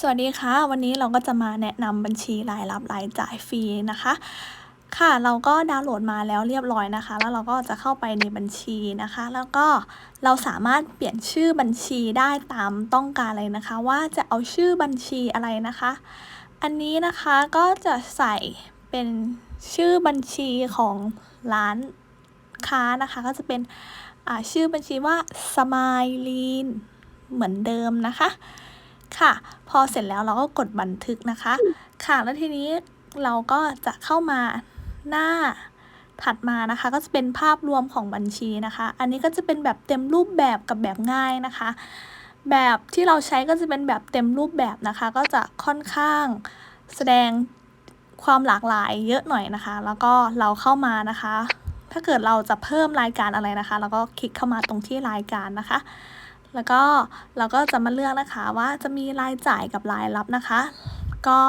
สวัสดีค่ะ วันนี้เราก็จะมาแนะนำบัญชีรายรับรายจ่ายฟรีนะคะ ค่ะเราก็ดาวน์โหลดมาแล้วเรียบร้อยนะคะ แล้วเราก็จะเข้าไปในบัญชีนะคะ แล้วก็เราสามารถเปลี่ยนชื่อบัญชีได้ตามต้องการเลยนะคะ ว่าจะเอาชื่อบัญชีอะไรนะคะ อันนี้นะคะก็จะใส่เป็นชื่อบัญชีของร้านค้านะคะ ก็จะเป็นอ่าชื่อบัญชีว่าสมายลีนเหมือนเดิมนะคะ ค่ะ พอเสร็จแล้วเราก็กดบันทึกนะคะ ค่ะแล้วทีนี้เราก็จะเข้ามาหน้าถัดมานะคะ ก็จะเป็นภาพรวมของบัญชีนะคะ อันนี้ก็จะเป็นแบบเต็มรูปแบบกับแบบง่ายนะคะ แบบที่เราใช้ก็จะเป็นแบบเต็มรูปแบบนะคะ ก็จะค่อนข้างแสดงความหลากหลายเยอะหน่อยนะคะ แล้วก็เราเข้ามานะคะ ถ้าเกิดเราจะเพิ่มรายการอะไรนะคะเราก็คลิกเข้ามาตรงที่รายการนะคะ แล้วก็เราก็จะมาเลือกนะคะว่าจะมีรายจ่ายกับรายรับนะคะ ก็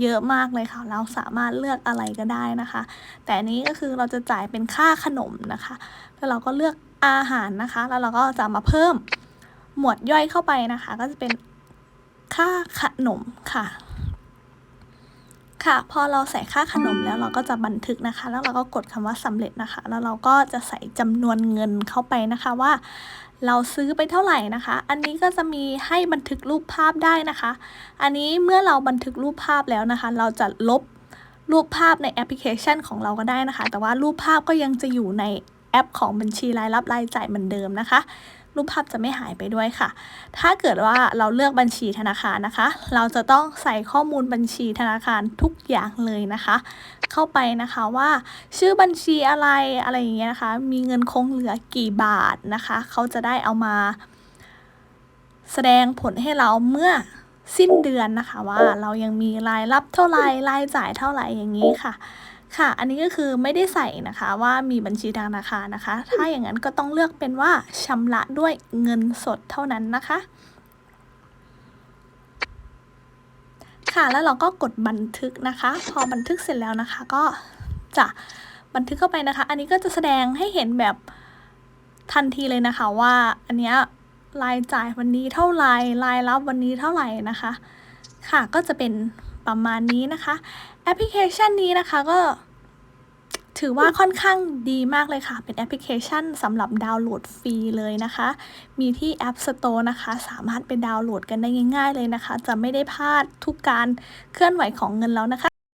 เยอะมากเลยค่ะ เราสามารถเลือกอะไรก็ได้นะคะ แต่นนี้ก็คือเราจะจ่ายเป็นค่าขนมนะคะ แล้วเราก็เลือกอาหารนะคะ แล้วเราก็จะมาเพิ่มหมวดย่อยเข้าไปนะคะ ก็จะเป็นค่าขนมค่ะ ค่ะ พอเราใส่ค่าขนมแล้วเราก็จะบันทึกนะคะ แล้วเราก็กดคำว่าสำเร็จนะคะ แล้วเราก็จะใส่จำนวนเงินเข้าไปนะคะว่า เราซื้อไปเท่าไหร่นะคะ อันนี้ก็จะมีให้บันทึกรูปภาพได้นะคะ อันนี้เมื่อเราบันทึกรูปภาพแล้วนะคะ เราจะลบรูปภาพในแอปพลิเคชันของเราก็ได้นะคะ แต่ว่ารูปภาพก็ยังจะอยู่ในแอปของบัญชีรายรับรายจ่ายเหมือนเดิมนะคะ รูปภาพจะไม่หายไปด้วยค่ะ ถ้าเกิดว่าเราเลือกบัญชีธนาคารนะคะ เราจะต้องใส่ข้อมูลบัญชีธนาคารทุกอย่างเลยนะคะ เข้าไปนะคะว่าชื่อบัญชีอะไรอะไรอย่างเงี้ยนะคะ มีเงินคงเหลือกี่บาทนะคะ เขาจะได้เอามา แสดงผลให้เราเมื่อสิ้นเดือนนะคะว่าเรายังมีรายรับเท่าไรรายจ่ายเท่าไหร่อย่างนี้ค่ะ ค่ะ อันนี้ก็คือไม่ได้ใส่นะคะว่ามีบัญชีธนาคารนะคะ ถ้าอย่างนั้นก็ต้องเลือกเป็นว่าชำระด้วยเงินสดเท่านั้นนะคะ ค่ะ แล้วเราก็กดบันทึกนะคะ พอบันทึกเสร็จแล้วนะคะ ก็จะบันทึกเข้าไปนะคะ อันนี้ก็จะแสดงให้เห็นแบบทันทีเลยนะคะว่าอันเนี้ยรายจ่ายวันนี้เท่าไหร่รายรับวันนี้เท่าไหร่นะคะ ค่ะก็จะเป็น ประมาณนี้นะคะ แอปพลิเคชันนี้นะคะก็ถือว่าค่อนข้างดีมากเลยค่ะ เป็นแอปพลิเคชันสำหรับดาวน์โหลดฟรีเลยนะคะ มีที่ App Store นะคะ สามารถไปดาวน์โหลดกันได้ง่าย ๆ เลยนะคะ จะไม่ได้พลาดทุกการเคลื่อนไหวของเงินแล้วนะคะ